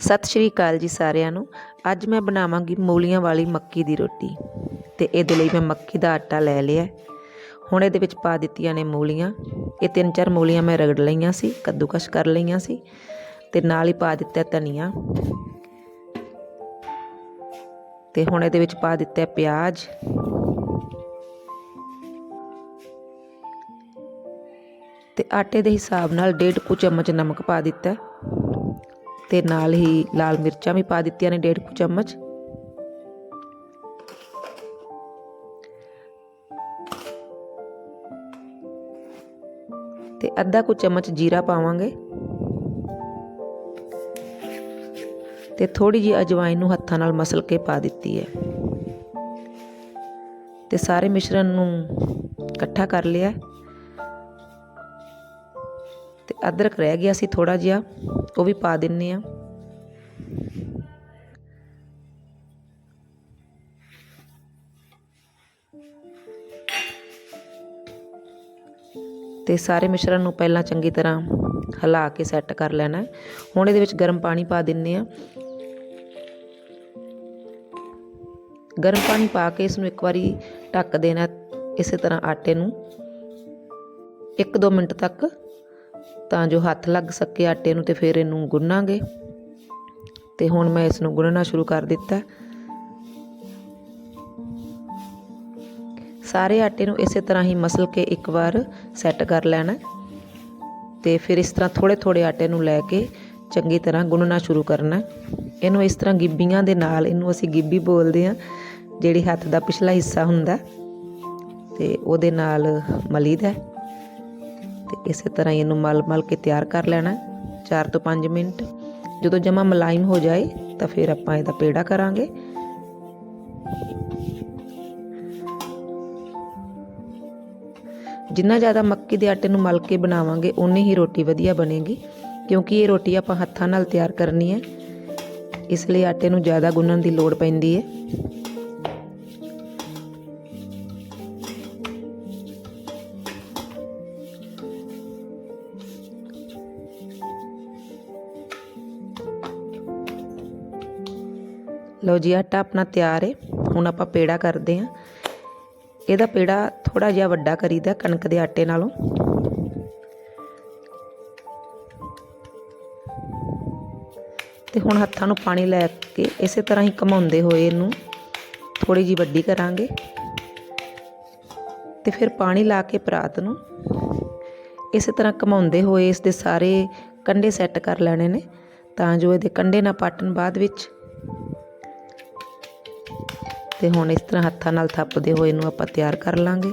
ਸਤਿ ਸ਼੍ਰੀ ਅਕਾਲ ਜੀ ਸਾਰਿਆਂ ਨੂੰ। ਅੱਜ ਮੈਂ ਬਣਾਵਾਂਗੀ ਮੂਲੀਆਂ ਵਾਲੀ ਮੱਕੀ ਦੀ ਰੋਟੀ ਤੇ ਇਹਦੇ ਲਈ ਮੈਂ ਮੱਕੀ ਦਾ ਆਟਾ ਲੈ ਲਿਆ। ਹੁਣ ਇਹਦੇ ਵਿੱਚ ਪਾ ਦਿੱਤੀਆਂ ਨੇ ਮੂਲੀਆਂ। ਇਹ ਤਿੰਨ ਚਾਰ ਮੂਲੀਆਂ ਮੈਂ ਰਗੜ ਲਈਆਂ ਸੀ, ਕੱਦੂਕਸ਼ ਕਰ ਲਈਆਂ ਸੀ ਤੇ ਨਾਲ ਹੀ ਪਾ ਦਿੱਤਾ ਧਨੀਆ। ਤੇ ਹੁਣ ਇਹਦੇ ਵਿੱਚ ਪਾ ਦਿੱਤਾ ਪਿਆਜ਼। ਤੇ ਆਟੇ ਦੇ ਹਿਸਾਬ ਨਾਲ ਡੇਢ ਕੁ ਚਮਚ ਨਮਕ ਪਾ ਦਿੱਤਾ। ਤੇ ਨਾਲ ਹੀ ਲਾਲ ਮਿਰਚਾਂ ਵੀ ਪਾ ਦਿੱਤੀਆਂ ਨੇ ਡੇਢ ਕੁ ਚਮਚ। ਤੇ ਅੱਧਾ ਕੁ ਚਮਚ ਜੀਰਾ ਪਾਵਾਂਗੇ। ਤੇ ਥੋੜੀ ਜਿਹੀ ਅਜਵਾਇਨ ਨੂੰ ਹੱਥਾਂ ਨਾਲ ਮਸਲ ਕੇ ਪਾ ਦਿੱਤੀ ਹੈ। ਤੇ ਸਾਰੇ ਮਿਸ਼ਰਣ ਨੂੰ ਇਕੱਠਾ ਕਰ ਲਿਆ ਅਦਰਕ ਰਹਿ ਗਿਆ ਸੀ ਥੋੜਾ ਜਿਹਾ, ਉਹ ਵੀ ਪਾ ਦਿੰਨੇ ਆ ਤੇ ਸਾਰੇ ਮਿਸ਼ਰਣ ਨੂੰ ਪਹਿਲਾਂ ਚੰਗੀ ਤਰ੍ਹਾਂ ਹਿਲਾ ਕੇ ਸੈੱਟ ਕਰ ਲੈਣਾ ਹੁਣ ਇਹਦੇ ਵਿੱਚ ਗਰਮ ਪਾਣੀ ਪਾ ਦਿੰਨੇ ਆ ਗਰਮ ਪਾਣੀ ਪਾ ਕੇ ਇਸ ਨੂੰ ਇੱਕ ਵਾਰੀ ਢੱਕ ਦੇਣਾ ਇਸੇ ਤਰ੍ਹਾਂ ਆਟੇ ਨੂੰ। 1-2 ਮਿੰਟ ਤੱਕ ਤਾਂ ਜੋ ਹੱਥ ਲੱਗ ਸਕੇ ਆਟੇ ਨੂੰ ਤੇ ਫਿਰ ਇਹਨੂੰ ਗੁੰਨਾਂਗੇ। ਤੇ ਹੁਣ ਮੈਂ ਇਸ ਨੂੰ ਗੁੰਨਣਾ ਸ਼ੁਰੂ ਕਰ ਦਿੱਤਾ। ਸਾਰੇ ਆਟੇ ਨੂੰ ਇਸੇ ਤਰ੍ਹਾਂ ਹੀ ਮਸਲ ਕੇ ਇੱਕ ਵਾਰ ਸੈੱਟ ਕਰ ਲੈਣਾ ਤੇ ਫਿਰ ਇਸ ਤਰ੍ਹਾਂ ਥੋੜੇ ਥੋੜੇ ਆਟੇ ਨੂੰ ਲੈ ਕੇ ਚੰਗੀ ਤਰ੍ਹਾਂ ਗੁੰਨਣਾ ਸ਼ੁਰੂ ਕਰਨਾ ਇਹਨੂੰ ਇਸ ਤਰ੍ਹਾਂ ਗਿੱਬੀਆਂ ਦੇ ਨਾਲ ਇਹਨੂੰ ਅਸੀਂ ਗਿੱਬੀ ਬੋਲਦੇ ਆ ਜਿਹੜੀ ਹੱਥ ਦਾ ਪਿਛਲਾ ਹਿੱਸਾ ਹੁੰਦਾ ਤੇ ਉਹਦੇ ਨਾਲ ਮਲੀਦਾ ਤੇ ਇਸੇ ਤਰ੍ਹਾਂ ਹੀ ਇਹਨੂੰ ਮਲ ਮਲ ਕੇ ਤਿਆਰ ਕਰ ਲੈਣਾ 4 ਤੋਂ 5 ਮਿੰਟ। ਜਦੋਂ ਜਮਾ ਮਲਾਈਮ ਹੋ ਜਾਏ, ਤਾਂ ਫਿਰ ਆਪਾਂ ਇਹਦਾ ਪੇੜਾ ਕਰਾਂਗੇ। ਜਿੰਨਾ ਜ਼ਿਆਦਾ ਮੱਕੀ ਦੇ ਆਟੇ ਨੂੰ ਮਲ ਕੇ ਬਣਾਵਾਂਗੇ ਉਨੀ ਹੀ ਰੋਟੀ ਵਧੀਆ ਬਣੇਗੀ, ਕਿਉਂਕਿ ਇਹ ਰੋਟੀ ਆਪਾਂ ਹੱਥਾਂ ਨਾਲ ਤਿਆਰ ਕਰਨੀ ਹੈ। ਇਸ ਲਈ ਆਟੇ ਨੂੰ ਜ਼ਿਆਦਾ ਗੁੰਨਣ ਦੀ ਲੋੜ ਪੈਂਦੀ ਹੈ। ਲਓ ਜੀ, ਆਟਾ ਆਪਣਾ ਤਿਆਰ ਹੈ ਹੁਣ ਆਪਾਂ ਪੇੜਾ ਕਰਦੇ ਹਾਂ ਇਹਦਾ ਪੇੜਾ ਥੋੜਾ ਜਿਹਾ ਵੱਡਾ ਕਰੀਦਾ ਕਣਕ ਦੇ ਆਟੇ ਨਾਲੋਂ। ਤੇ ਹੁਣ ਹੱਥਾਂ ਨੂੰ ਪਾਣੀ ਲੈ ਕੇ ਇਸੇ ਤਰ੍ਹਾਂ ਹੀ ਘਮਾਉਂਦੇ ਹੋਏ ਇਹਨੂੰ ਥੋੜੀ ਜੀ ਵੱਡੀ ਕਰਾਂਗੇ। ਤੇ ਫਿਰ ਪਾਣੀ ਲਾ ਕੇ ਪਰਾਤ ਨੂੰ ਇਸੇ ਤਰ੍ਹਾਂ ਘਮਾਉਂਦੇ ਹੋਏ ਇਸ ਦੇ ਸਾਰੇ ਕੰਡੇ ਸੈੱਟ ਕਰ ਲੈਣੇ ਨੇ। ਤਾਂ ਜੋ ਇਹਦੇ ਕੰਡੇ ਨਾ ਪਾਟਣ ਬਾਅਦ ਵਿੱਚ। ਤੇ ਹੁਣ ਇਸ ਤਰ੍ਹਾਂ ਹੱਥਾਂ ਨਾਲ ਥੱਪਦੇ ਹੋਏ ਨੂੰ ਆਪਾਂ ਤਿਆਰ ਕਰ ਲਾਂਗੇ।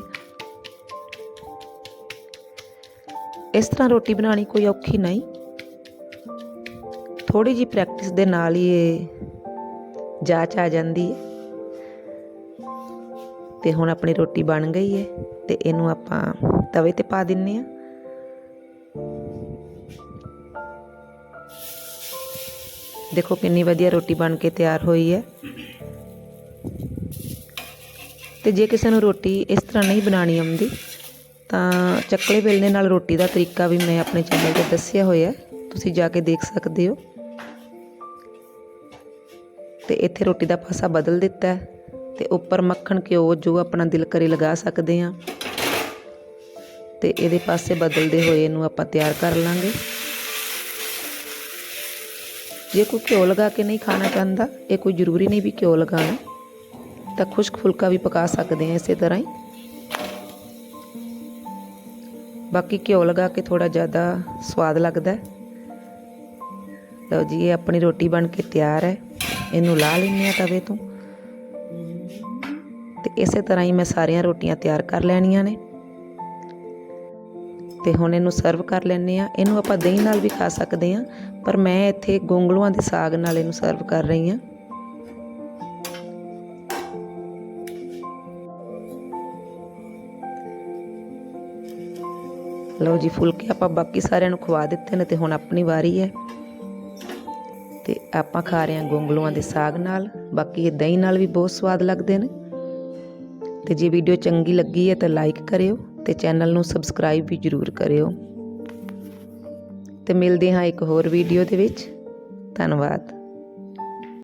ਇਸ ਤਰ੍ਹਾਂ ਰੋਟੀ ਬਣਾਉਣੀ ਕੋਈ ਔਖੀ ਨਹੀਂ। ਥੋੜੀ ਜੀ ਪ੍ਰੈਕਟਿਸ ਦੇ ਨਾਲ ਹੀ ਇਹ ਜਾਚ ਆ ਜਾਂਦੀ ਹੈ। ਤੇ ਹੁਣ ਆਪਣੀ ਰੋਟੀ ਬਣ ਗਈ ਹੈ ਤੇ ਇਹਨੂੰ ਆਪਾਂ ਤਵੇ ਤੇ ਪਾ ਦਿੰਨੇ ਆ ਦੇਖੋ ਕਿੰਨੀ ਵਧੀਆ ਰੋਟੀ ਬਣ ਕੇ ਤਿਆਰ ਹੋਈ ਹੈ। ਤੇ ਜੇ ਕਿਸੇ ਨੂੰ ਰੋਟੀ ਇਸ ਤਰ੍ਹਾਂ ਨਹੀਂ ਬਣਾਉਣੀ ਆਉਂਦੀ, ਤਾਂ ਚੱਕਲੇ ਵੇਲਣੇ ਨਾਲ ਰੋਟੀ ਦਾ ਤਰੀਕਾ ਵੀ ਮੈਂ ਆਪਣੇ ਚੈਨਲ ਤੇ ਦੱਸਿਆ ਹੋਇਆ ਤੁਸੀਂ ਜਾ ਕੇ ਦੇਖ ਸਕਦੇ ਹੋ। ਤੇ ਇੱਥੇ ਰੋਟੀ ਦਾ ਪਾਸਾ ਬਦਲ ਦਿੱਤਾ ਤੇ ਉੱਪਰ ਮੱਖਣ ਘਿਓ ਜੋ ਆਪਣਾ ਦਿਲ ਕਰੇ ਲਗਾ ਸਕਦੇ ਆ ਤੇ ਇਹਦੇ ਪਾਸੇ ਬਦਲਦੇ ਹੋਏ ਇਹਨੂੰ ਆਪਾਂ ਤਿਆਰ ਕਰ ਲਾਂਗੇ। ਜੇ ਕੋਈ ਘਿਓ ਲਗਾ ਕੇ ਨਹੀਂ ਖਾਣਾ ਚਾਹੁੰਦਾ, ਇਹ ਕੋਈ ਜ਼ਰੂਰੀ ਨਹੀਂ ਵੀ ਘਿਓ ਲਗਾਣਾ ਤਾਂ ਖੁਸ਼ਕ ਫੁਲਕਾ ਵੀ ਪਕਾ ਸਕਦੇ ਆ ਇਸੇ ਤਰ੍ਹਾਂ ਹੀ। ਬਾਕੀ ਘਿਓ ਲਗਾ ਕੇ ਥੋੜਾ ਜ਼ਿਆਦਾ ਸਵਾਦ ਲੱਗਦਾ ਲਓ ਜੀ, ਇਹ ਆਪਣੀ ਰੋਟੀ ਬਣ ਕੇ ਤਿਆਰ ਹੈ। ਇਹਨੂੰ ਲਾ ਲੈਂਦੇ ਆ ਤਵੇ ਤੋਂ। ਤੇ ਇਸੇ ਤਰ੍ਹਾਂ ਹੀ ਮੈਂ ਸਾਰੀਆਂ ਰੋਟੀਆਂ ਤਿਆਰ ਕਰ ਲੈਣੀਆਂ ਨੇ। ਤੇ ਹੁਣ ਇਹਨੂੰ ਸਰਵ ਕਰ ਲੈਂਦੇ ਆ ਇਹਨੂੰ ਆਪਾਂ ਦਹੀਂ ਨਾਲ ਵੀ ਖਾ ਸਕਦੇ ਆ ਪਰ ਮੈਂ ਇੱਥੇ ਗੋਂਗਲੂਆਂ ਦੇ ਸਾਗ ਨਾਲ ਇਹਨੂੰ ਸਰਵ ਕਰ ਰਹੀ ਆ ਲਓ ਜੀ, ਫੁਲਕੇ ਆਪਾਂ ਬਾਕੀ ਸਾਰਿਆਂ ਨੂੰ ਖਵਾ ਦਿੱਤੇ ਨੇ ਤੇ ਹੁਣ ਆਪਣੀ ਵਾਰੀ ਹੈ। ਤੇ ਆਪਾਂ ਖਾ ਰਹੇ ਹਾਂ ਗੋਂਗਲੂਆਂ ਦੇ ਸਾਗ ਨਾਲ। ਬਾਕੀ ਇਹ ਦਹੀਂ ਨਾਲ ਵੀ ਬਹੁਤ ਸਵਾਦ ਲੱਗਦੇ ਨੇ। ਤੇ ਜੇ ਵੀਡੀਓ ਚੰਗੀ ਲੱਗੀ ਹੈ ਤਾਂ ਲਾਈਕ ਕਰਿਓ ਤੇ ਚੈਨਲ ਨੂੰ ਸਬਸਕ੍ਰਾਈਬ ਵੀ ਜ਼ਰੂਰ ਕਰਿਓ। ਤੇ ਮਿਲਦੇ ਹਾਂ ਇੱਕ ਹੋਰ ਵੀਡੀਓ ਦੇ ਵਿੱਚ। ਧੰਨਵਾਦ।